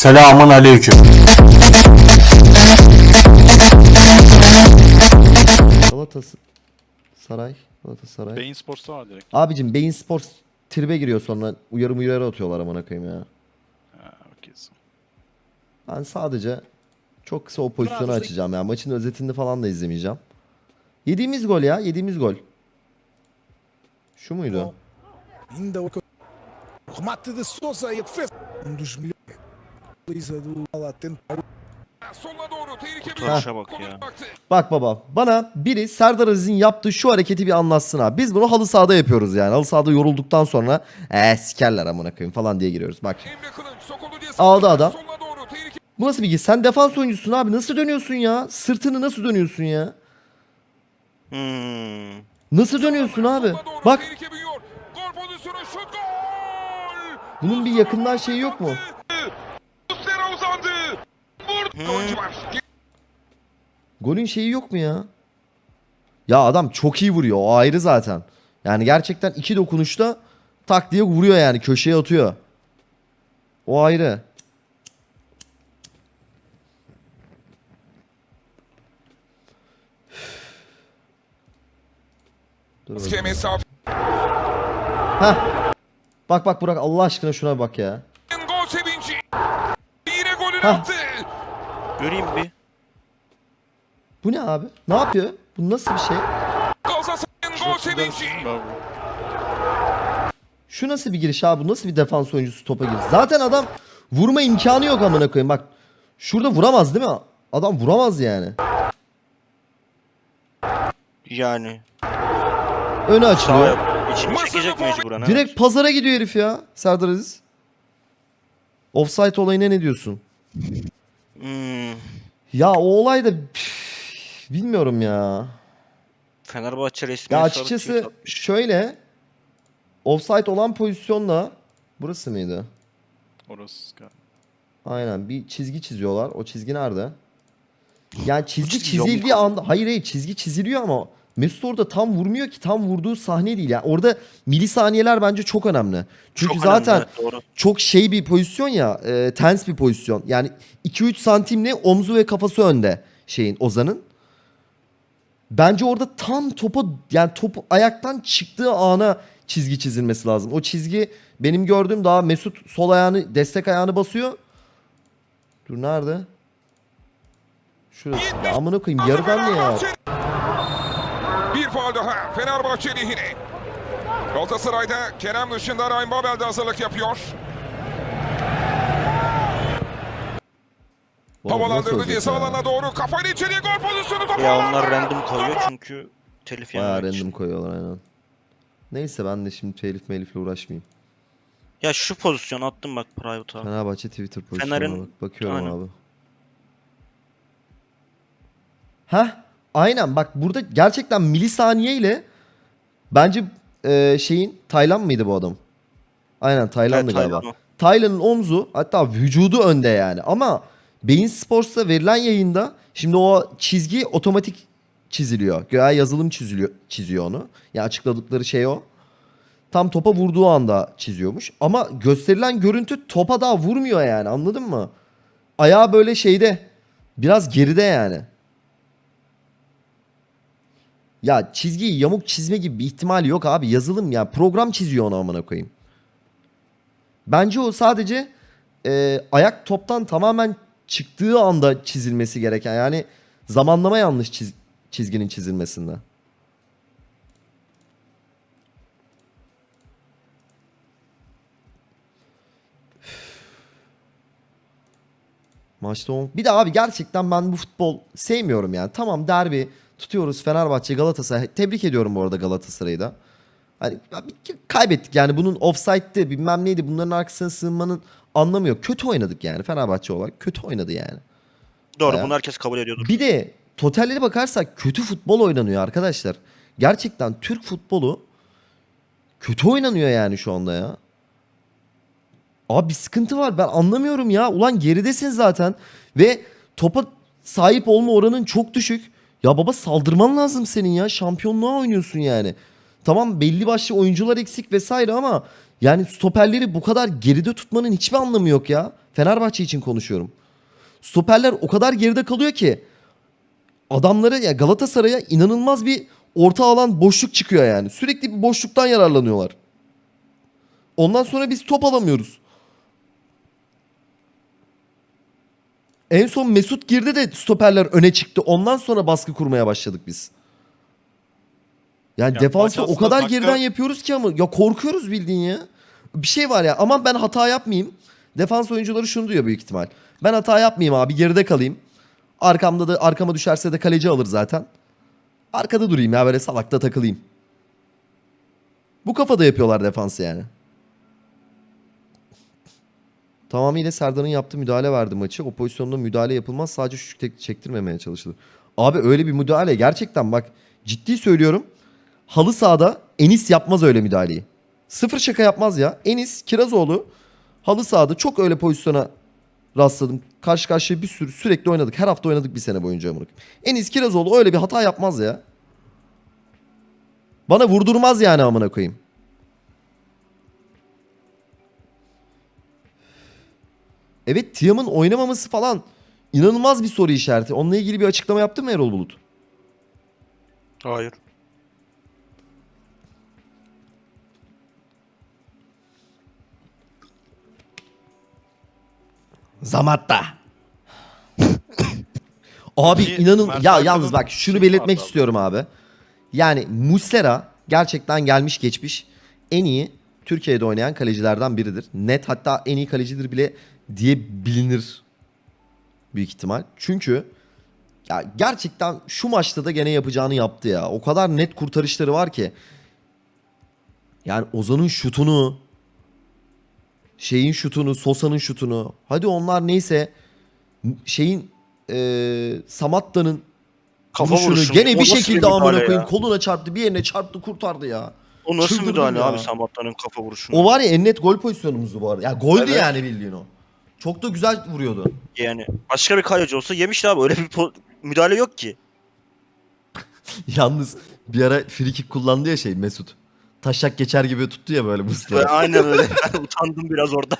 Selamun aleyküm. Galatasaray. Galatasaray. Beyin Sports'ta var direkt. Abicim Beyin Sports tribe giriyor sonra uyarı uyarı atıyorlar amına koyayım ya. Ha. Ben sadece çok kısa o pozisyonu açacağım ya. Maçın özetini falan da izlemeyeceğim. Yediğimiz gol ya. Yediğimiz gol. Şu muydu? Ainda o remate de Souza e a defesa. Um dos melhores. Tentar Soluna doğru tehlike bir Kurtarışa bak ya. Bak baba bana biri Serdar Aziz'in yaptığı şu hareketi bir anlatsın ha. Biz bunu halı sahada yapıyoruz yani. Halı sahada yorulduktan sonra eee sikerler amına koyayım falan diye giriyoruz. Bak Emre Kılınç sokuldu diye Aldı adam. Soluna doğru tehlike bu nasıl bir gir? Sen defans oyuncusun abi. Nasıl dönüyorsun ya? Sırtını nasıl dönüyorsun ya? Hmm. Nasıl dönüyorsun abi? doğru Bak tehlike büyüyor. Gol pozisyonu şut gol. bunun bir yakından şeyi yok mu? Muslera uzandı. Vurdu. Oyuncu var. Golün şeyi yok mu ya? Ya adam çok iyi vuruyor. O ayrı zaten. Yani gerçekten iki dokunuşta tak diye vuruyor yani. Köşeye atıyor. O ayrı. Heh. Bak bak Burak Allah aşkına şuna bak ya. Gol sevinci. Yine golünü attı. Göreyim bir. Bu ne abi? Ne yapıyor? Bu nasıl bir şey? Galatasaray'ın gol sevinci. Bravo. Şu nasıl bir giriş abi? Bu nasıl bir defans oyuncusu topa giriş? Zaten adam vurma imkanı yok amına koyayım. Bak şurada vuramaz değil mi? Adam vuramaz yani. Yani. Sağ açılıyor. yap. İçim çekecek mecburen. Direkt evet. pazara gidiyor herif ya. Serdar Aziz. Offside olayına ne diyorsun? Hmm. Ya o olay da bilmiyorum ya. Fenerbahçe resmi Ya açıkçası şöyle offside olan pozisyonda burası mıydı? Orası galiba. Aynen bir çizgi çiziyorlar. O çizgi nerede? Yani çizgi çizildiği anda hayır hayır çizgi çiziliyor ama Mesut orada tam vurmuyor ki tam vurduğu sahne değil. Yani orada milisaniyeler bence çok önemli. Çünkü Çok zaten önemli, doğru. çok şey bir pozisyon ya, e, tens bir pozisyon. Yani 2-3 santimle omzu ve kafası önde şeyin Ozan'ın. Bence orada tam topa yani top ayaktan çıktığı ana çizgi çizilmesi lazım. O çizgi benim gördüğüm daha Mesut sol ayağını destek ayağını basıyor. Dur nerede? Şurası. Ya amına koyayım yarıdan ne ya? Bir faul daha Fenerbahçe lehine. Galatasaray'da Kerem dışında Ryan Babel de hazırlık yapıyor. Havalandırdı ceza alanına doğru kafayla içeriye gol pozisyonu topu Ya onlar random koyuyor çünkü telif Bayağı yememek random için. koyuyorlar aynen. Neyse ben de şimdi telif melifle uğraşmayayım. Ya şu pozisyon attım bak private'a. Fenerbahçe Twitter pozisyonuna Fener'in- bak. Bakıyorum Aynen. abi. Heh. Aynen bak burada gerçekten milisaniye ile bence e, şeyin Taylan mıydı bu adam? Aynen Taylan'dı Evet, galiba. Taylan'ın omzu hatta vücudu önde yani ama Beyin Sports'ta verilen yayında şimdi o çizgi otomatik çiziliyor. Göğe yazılım çiziliyor, çiziyor onu. Ya açıkladıkları şey o. Tam topa vurduğu anda çiziyormuş. Ama gösterilen görüntü topa daha vurmuyor yani anladın mı? Ayağı böyle şeyde biraz geride yani. Ya çizgiyi yamuk çizme gibi bir ihtimali yok abi. Yazılım ya program çiziyor onu amına koyayım. Bence o sadece e, ayak toptan tamamen çıktığı anda çizilmesi gereken. Yani zamanlama yanlış çiz- çizginin çizilmesinde. Maçta on... Bir de abi gerçekten ben bu futbol sevmiyorum yani. Tamam derbi tutuyoruz Fenerbahçe Galatasaray. Tebrik ediyorum bu arada Galatasaray'ı da. Hani kaybettik yani bunun offside'di bilmem neydi bunların arkasına sığınmanın anlamı yok. Kötü oynadık yani Fenerbahçe olarak kötü oynadı yani. Doğru Bayağı. bunu herkes kabul ediyordur. Bir de totallere bakarsak kötü futbol oynanıyor arkadaşlar. Gerçekten Türk futbolu kötü oynanıyor yani şu anda ya. Abi bir sıkıntı var ben anlamıyorum ya. Ulan geridesin zaten ve topa sahip olma oranın çok düşük. Ya baba saldırman lazım senin ya. Şampiyonluğa oynuyorsun yani. Tamam belli başlı oyuncular eksik vesaire ama yani stoperleri bu kadar geride tutmanın hiçbir anlamı yok ya. Fenerbahçe için konuşuyorum. Stoperler o kadar geride kalıyor ki adamlara ya Galatasaray'a inanılmaz bir orta alan boşluk çıkıyor yani. Sürekli bir boşluktan yararlanıyorlar. Ondan sonra biz top alamıyoruz. En son Mesut girdi de stoperler öne çıktı. Ondan sonra baskı kurmaya başladık biz. Yani Ya defansı o kadar aslında geriden dakika- yapıyoruz ki ama ya korkuyoruz bildiğin ya. Bir şey var ya aman ben hata yapmayayım. Defans oyuncuları şunu diyor büyük ihtimal. Ben hata yapmayayım abi geride kalayım. Arkamda da arkama düşerse de kaleci alır zaten. Arkada durayım ya böyle salakta takılayım. Bu kafada yapıyorlar defansı yani. Tamamıyla Serdar'ın yaptığı müdahale verdi maçı. O pozisyonda müdahale yapılmaz sadece şu tek çektirmemeye çalışılır. Abi öyle bir müdahale gerçekten bak ciddi söylüyorum. Halı sahada Enis yapmaz öyle müdahaleyi. Sıfır şaka yapmaz ya. Enis Kirazoğlu halı sahada çok öyle pozisyona rastladım. Karşı karşıya bir sürü sürekli oynadık. Her hafta oynadık bir sene boyunca koyayım. Enis Kirazoğlu öyle bir hata yapmaz ya. Bana vurdurmaz yani amına koyayım. Evet Tiam'ın oynamaması falan inanılmaz bir soru işareti. Onunla ilgili bir açıklama yaptı mı Erol Bulut? Hayır. Zamatta. abi inanın Mert ya yalnız bak şunu şey belirtmek vardı istiyorum abi. Yani Muslera gerçekten gelmiş geçmiş en iyi Türkiye'de oynayan kalecilerden biridir. Net hatta en iyi kalecidir bile diye bilinir büyük ihtimal. Çünkü ya gerçekten şu maçta da gene yapacağını yaptı ya. O kadar net kurtarışları var ki. Yani Ozan'ın şutunu, şeyin şutunu, Sosa'nın şutunu. Hadi onlar neyse şeyin eee Samatta'nın Kafa vuruşunu. gene bir şekilde amına ya? koyayım koluna çarptı bir yerine çarptı kurtardı ya. O nasıl Çıldırdım müdahale ya. abi Samatta'nın kafa vuruşunu? O var ya en net gol pozisyonumuzdu bu arada. Ya goldü Evet. yani bildiğin o. Çok da güzel vuruyordu. Yani başka bir kaleci olsa yemişti abi öyle bir müdahale yok ki. Yalnız bir ara free kick kullandı ya şey Mesut. Taşak geçer gibi tuttu ya böyle Muslera. aynen öyle. Ben utandım biraz orada.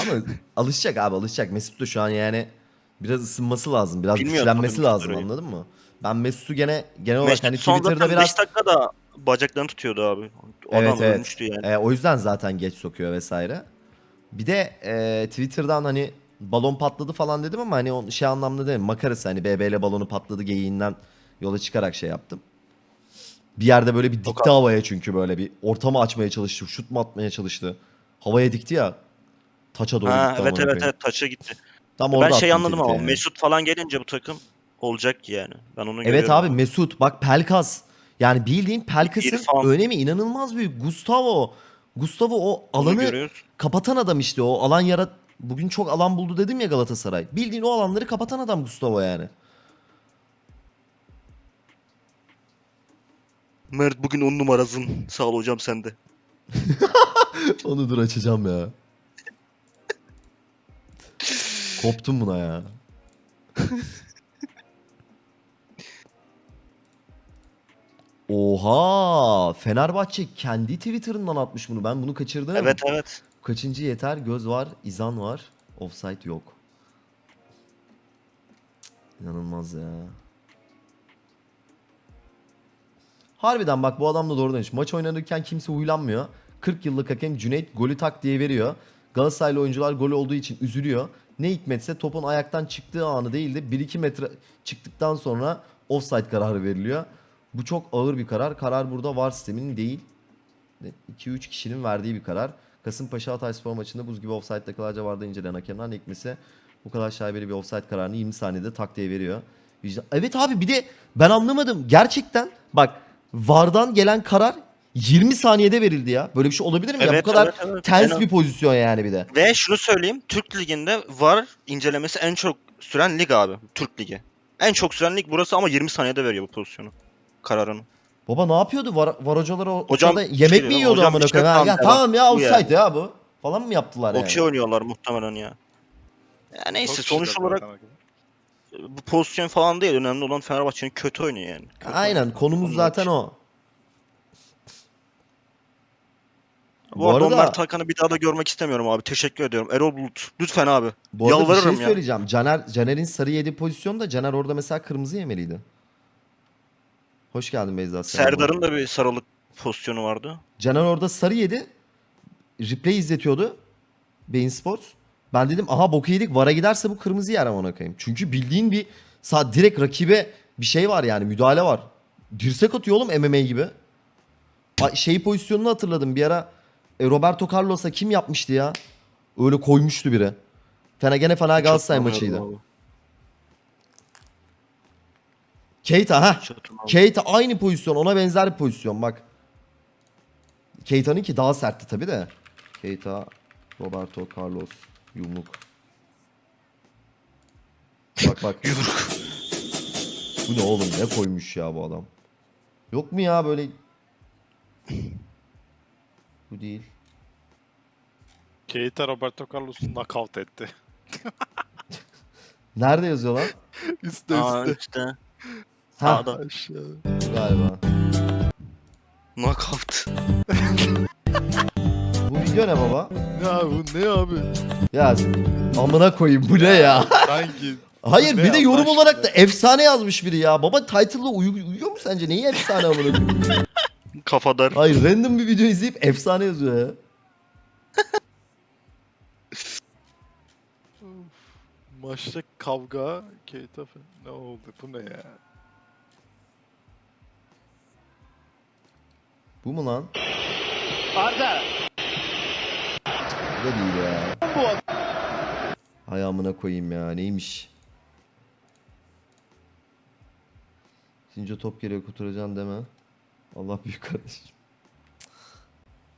Ama alışacak abi alışacak. Mesut da şu an yani biraz ısınması lazım. Biraz Bilmiyorum güçlenmesi lazım Mesut'u. anladın mı? Ben Mesut'u gene genel olarak Mesut hani Twitter'da biraz 5 dakikada bacaklarını tutuyordu abi. O Evet, adam evet. yani. E, o yüzden zaten geç sokuyor vesaire. Bir de e, Twitter'dan hani balon patladı falan dedim ama hani o şey anlamda değil. Makarası hani BBL balonu patladı geyiğinden yola çıkarak şey yaptım. Bir yerde böyle bir dikti kadar. havaya çünkü böyle bir ortamı açmaya çalıştı. Şut mu atmaya çalıştı. Havaya dikti ya. Taça doğru Ha, gitti evet amına evet koyayım. evet taça gitti. Tam ben orada şey attım anladım ama yani. Mesut falan gelince bu takım olacak ki yani. Ben onu Evet görüyorum. abi Mesut bak Pelkas. Yani bildiğin Pelkas'ın İrfan. önemi inanılmaz büyük. Gustavo. Gustavo o alanı görüyoruz. kapatan adam işte o alan yarat bugün çok alan buldu dedim ya Galatasaray. Bildiğin o alanları kapatan adam Gustavo yani. Mert bugün 10 numarasın. Sağ ol hocam sen de. Onu dur açacağım ya. Koptum buna ya. Oha! Fenerbahçe kendi Twitter'ından atmış bunu. Ben bunu kaçırdım. Evet evet. Kaçıncı yeter? Göz var, izan var. Offside yok. İnanılmaz ya. Harbiden bak bu adam da doğru demiş. Maç oynanırken kimse huylanmıyor. 40 yıllık hakem Cüneyt golü tak diye veriyor. Galatasaraylı oyuncular gol olduğu için üzülüyor. Ne hikmetse topun ayaktan çıktığı anı değil de 1-2 metre çıktıktan sonra offside kararı veriliyor. Bu çok ağır bir karar. Karar burada VAR sisteminin değil. 2-3 kişinin verdiği bir karar. Kasımpaşa Hatayspor maçında buz gibi offside dakikalarca vardı inceleyen hakemler ne hikmetse bu kadar şaibeli bir offside kararını 20 saniyede tak diye veriyor. Evet abi bir de ben anlamadım. Gerçekten bak VAR'dan gelen karar 20 saniyede verildi ya. Böyle bir şey olabilir mi ya? Evet, Bu kadar evet, evet. tens En- bir pozisyon yani bir de. Ve şunu söyleyeyim. Türk Ligi'nde VAR incelemesi en çok süren lig abi. Türk Ligi. En çok süren lig burası ama 20 saniyede veriyor bu pozisyonu kararını. Baba ne yapıyordu? Var, var hocaları o Hocam sırada yemek şey mi yiyordu hocam amına işte koyayım? Ya, tamam ya bu offside ya bu. Falan mı yaptılar yani? Okey oynuyorlar muhtemelen ya. Ya neyse Çok sonuç olarak bu pozisyon falan değil. Önemli olan Fenerbahçe'nin kötü oynuyor yani. Kötü Aynen oynuyor. konumuz zaten o. Bu, Bu arada arada- Ömer Tarkan'ı bir daha da görmek istemiyorum abi. Teşekkür ediyorum. Erol Bulut lütfen abi. Bu arada bir Yalvarırım şey ya. söyleyeceğim. Caner Caner'in sarı yediği pozisyonda Caner orada mesela kırmızı yemeliydi. Hoş geldin Beyza. Serdar'ın da bir sarılık pozisyonu vardı. Caner orada sarı yedi. Replay izletiyordu. Bein Sports. Ben dedim aha boku yedik. Vara giderse bu kırmızı yer ona koyayım. Çünkü bildiğin bir sa direkt rakibe bir şey var yani müdahale var. Dirsek atıyor oğlum MMA gibi. Şey pozisyonunu hatırladım bir ara e, Roberto Carlos'a kim yapmıştı ya? Öyle koymuştu biri. Fena gene fena Galatasaray maçıydı. abi. Keita ha. Keita aynı pozisyon ona benzer bir pozisyon bak. Keita'nın ki daha sertti tabi de. Keita, Roberto Carlos, yumruk. Bak bak. Yumruk. Bu ne oğlum ne koymuş ya bu adam. Yok mu ya böyle. Bu değil. Keita Roberto Carlos'u knockout etti. Nerede yazıyor lan? üstte Aa üstte. Sağda. Aşağı. galiba. Knockout. Bu video ne baba? Ne abi bu ne abi? Ya amına koyayım bu ne ya? Sanki. Hayır Ne bir de yorum Allah olarak da aşkına? efsane yazmış biri ya. Baba title'la uyu- uyuyor mu sence? Neyi efsane amına koyayım? Kafadar. Hayır random bir video izleyip efsane yazıyor ya. Maçta kavga. Keita falan. Ne oldu bu ne ya? Bu mu lan? Arda. Bu da değil ya. Hay amına koyayım ya neymiş? Since top geliyor kurtaracaksın deme. Allah büyük kardeşim.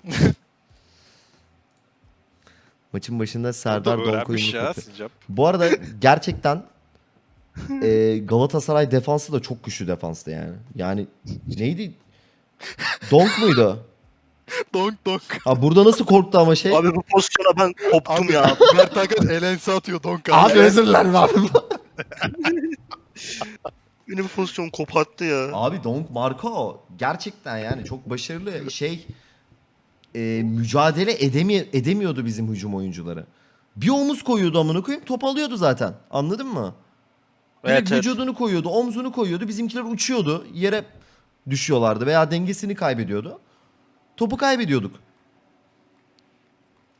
Maçın başında Serdar yumruk ya. Sincap. Bu arada gerçekten e, Galatasaray defansı da çok güçlü defanstı yani. Yani neydi? Donk muydu? Donk donk. Ha burada nasıl korktu ama şey? Abi bu pozisyona ben koptum ya. Mert Hakan elense atıyor donk abi. Abi özür dilerim abi. Beni bu pozisyon koparttı ya. abi Donk Marco gerçekten yani çok başarılı şey e, mücadele edemi edemiyordu bizim hücum oyuncuları. Bir omuz koyuyordu amına koyayım top alıyordu zaten. Anladın mı? Direkt Evet, evet. vücudunu koyuyordu, omzunu koyuyordu. Bizimkiler uçuyordu. Yere düşüyorlardı veya dengesini kaybediyordu. Topu kaybediyorduk.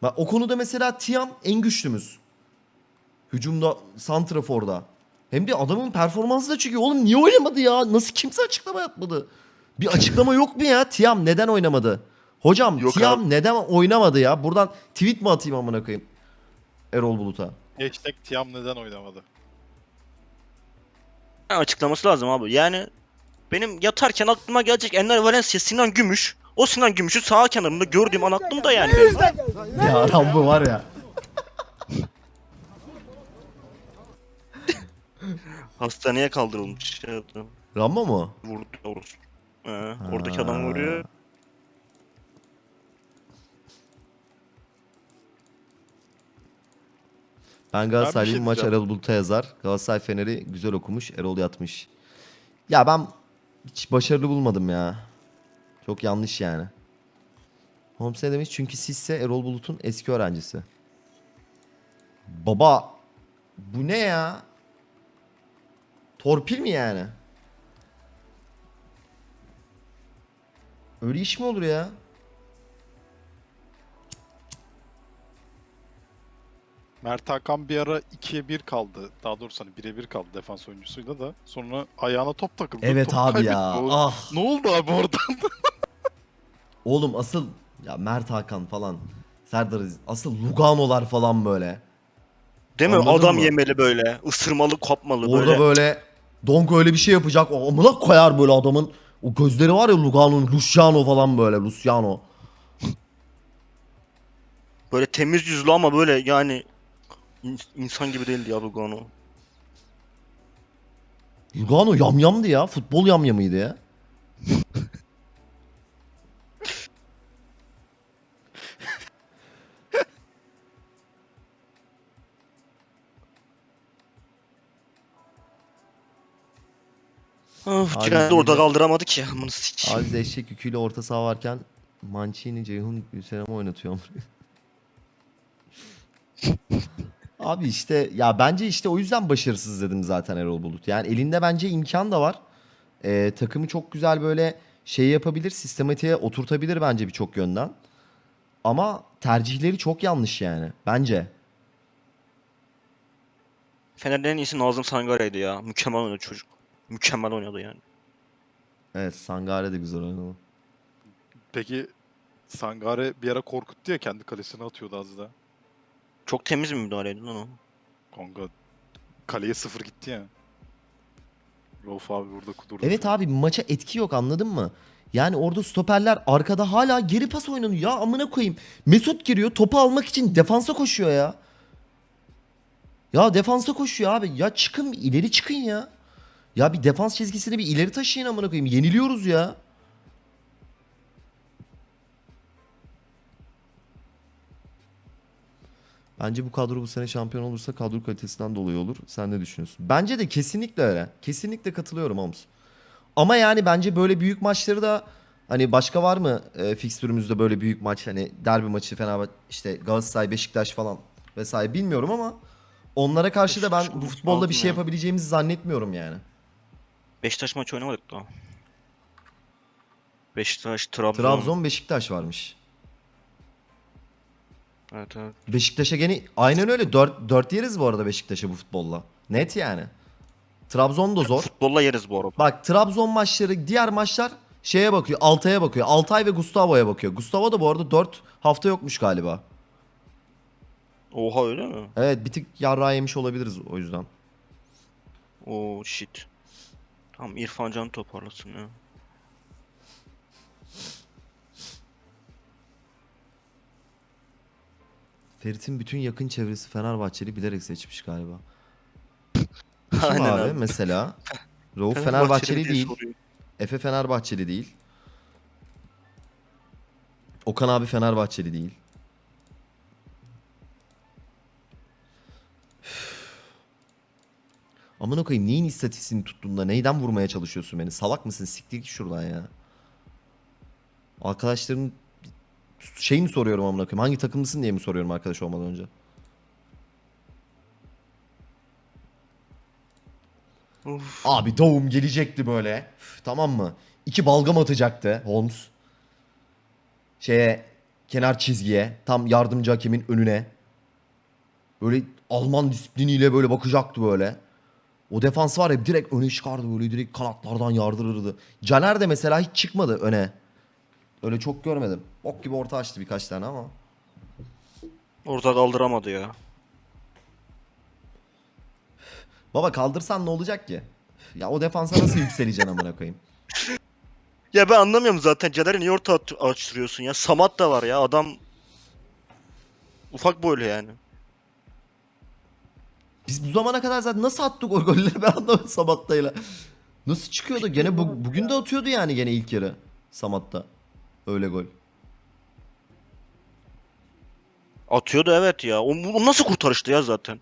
Bak o konuda mesela Tiam en güçlümüz. Hücumda, santraforda. Hem de adamın performansı da çıkıyor. Oğlum niye oynamadı ya? Nasıl kimse açıklama yapmadı? Bir açıklama yok mu ya? Tiam neden oynamadı? Hocam Yok Tiam abi. neden oynamadı ya? Buradan tweet mi atayım amına koyayım? Erol Bulut'a. Hashtag Tiam neden oynamadı? Ha, Açıklaması lazım abi. Yani benim yatarken aklıma gelecek Enner Valencia, Sinan Gümüş. O Sinan Gümüş'ü sağ kenarında gördüğüm an aklımda yani. benim. Ya Rambo var ya. Hastaneye kaldırılmış. Şey yaptı. Rambo mu? Vurdu orası. Ee, oradaki adam vuruyor. Ben Galatasaraylıyım şey maç diyeceğim. Erol Bulut'a yazar. Galatasaray Fener'i güzel okumuş. Erol yatmış. Ya ben hiç başarılı bulmadım ya. Çok yanlış yani. Holmes ne demiş? Çünkü sizse Erol Bulut'un eski öğrencisi. Baba bu ne ya? Torpil mi yani? Öyle iş mi olur ya? Mert Hakan bir ara 2'ye 1 kaldı. Daha doğrusu hani 1'e 1 kaldı defans oyuncusuyla da. Sonra ayağına top takıldı. Evet Topu abi kaybetti. ya. O- Ah. Ne oldu abi orada? Oğlum asıl ya Mert Hakan falan Serdar Aziz asıl Lugano'lar falan böyle. Değil mi? Anladın adam mı? yemeli böyle. ısırmalı, kopmalı Orada böyle. böyle Donk öyle bir şey yapacak. O amına koyar böyle adamın. O gözleri var ya Lugano'nun Luciano falan böyle Luciano. Böyle temiz yüzlü ama böyle yani in- insan gibi değildi ya Lugano. Lugano yamyamdı ya. Futbol yamyamıydı ya. Of, Abi de orada kaldıramadı ki. Amına sik. Aziz eşek yüküyle orta saha varken Mancini, Ceyhun, Gülsenem oynatıyor. Abi işte ya bence işte o yüzden başarısız dedim zaten Erol Bulut. Yani elinde bence imkan da var. Ee, takımı çok güzel böyle şey yapabilir, sistematiğe oturtabilir bence birçok yönden. Ama tercihleri çok yanlış yani bence. Fener'in en iyisi Nazım Sangare'ydi ya. Mükemmel oynadı çocuk. Mükemmel oynadı yani. Evet Sangare de güzel oynadı. Peki Sangare bir ara korkuttu ya kendi kalesine atıyordu az da. Çok temiz bir müdahaleydi lan o. Konga kaleye sıfır gitti ya. Rauf abi burada kudurdu. Evet abi maça etki yok anladın mı? Yani orada stoperler arkada hala geri pas oynanıyor. Ya amına koyayım. Mesut giriyor topu almak için defansa koşuyor ya. Ya defansa koşuyor abi. Ya çıkın ileri çıkın ya. Ya bir defans çizgisini bir ileri taşıyın amına koyayım. Yeniliyoruz ya. Bence bu kadro bu sene şampiyon olursa kadro kalitesinden dolayı olur. Sen ne düşünüyorsun? Bence de kesinlikle öyle. Kesinlikle katılıyorum Homs. Ama yani bence böyle büyük maçları da hani başka var mı e, fikstürümüzde böyle büyük maç hani derbi maçı Fenerbahçe işte Galatasaray Beşiktaş falan vesaire bilmiyorum ama onlara karşı da ben bu futbolda bir şey ya. yapabileceğimizi zannetmiyorum yani. Beşiktaş maçı oynamadık daha. Beşiktaş, Trabzon. Trabzon Beşiktaş varmış. Evet evet. Beşiktaş'a gene aynen öyle 4 4 yeriz bu arada Beşiktaş'a bu futbolla. Net yani. Trabzon da zor. Futbolla yeriz bu arada. Bak Trabzon maçları diğer maçlar şeye bakıyor Altay'a bakıyor. Altay ve Gustavo'ya bakıyor. Gustavo da bu arada 4 hafta yokmuş galiba. Oha öyle mi? Evet bir tık yarrağı yemiş olabiliriz o yüzden. Oo shit. Tamam İrfan Can toparlasın ya. Ferit'in bütün yakın çevresi Fenerbahçeli bilerek seçmiş galiba. Kim Aynen abi, abi. mesela? Rauf Fenerbahçeli değil. soruyor. Efe Fenerbahçeli değil. Okan abi Fenerbahçeli değil. Amına koyayım neyin istatistiğini tuttun da neyden vurmaya çalışıyorsun beni? Salak mısın? Siktir git şuradan ya. Arkadaşların şeyini soruyorum amına koyayım. Hangi takımlısın diye mi soruyorum arkadaş olmadan önce? Uf. Abi doğum gelecekti böyle. Üf, tamam mı? İki balgam atacaktı Holmes. Şeye kenar çizgiye tam yardımcı hakemin önüne. Böyle Alman disipliniyle böyle bakacaktı böyle. O defans var ya direkt öne çıkardı böyle direkt kanatlardan yardırırdı. Caner de mesela hiç çıkmadı öne. Öyle çok görmedim. Ok gibi orta açtı birkaç tane ama. Orada kaldıramadı ya. Baba kaldırsan ne olacak ki? Ya o defansa nasıl yükseleceksin amına koyayım? Ya ben anlamıyorum zaten. Caner'i niye orta at- açtırıyorsun ya? Samat da var ya. Adam ufak boylu yani. Biz bu zamana kadar zaten nasıl attık o golleri ben anlamadım Samatta'yla. Nasıl çıkıyordu? Gene bu, bugün de atıyordu yani gene ilk yarı Samatta. Öyle gol. Atıyordu evet ya. O, o nasıl kurtarıştı ya zaten?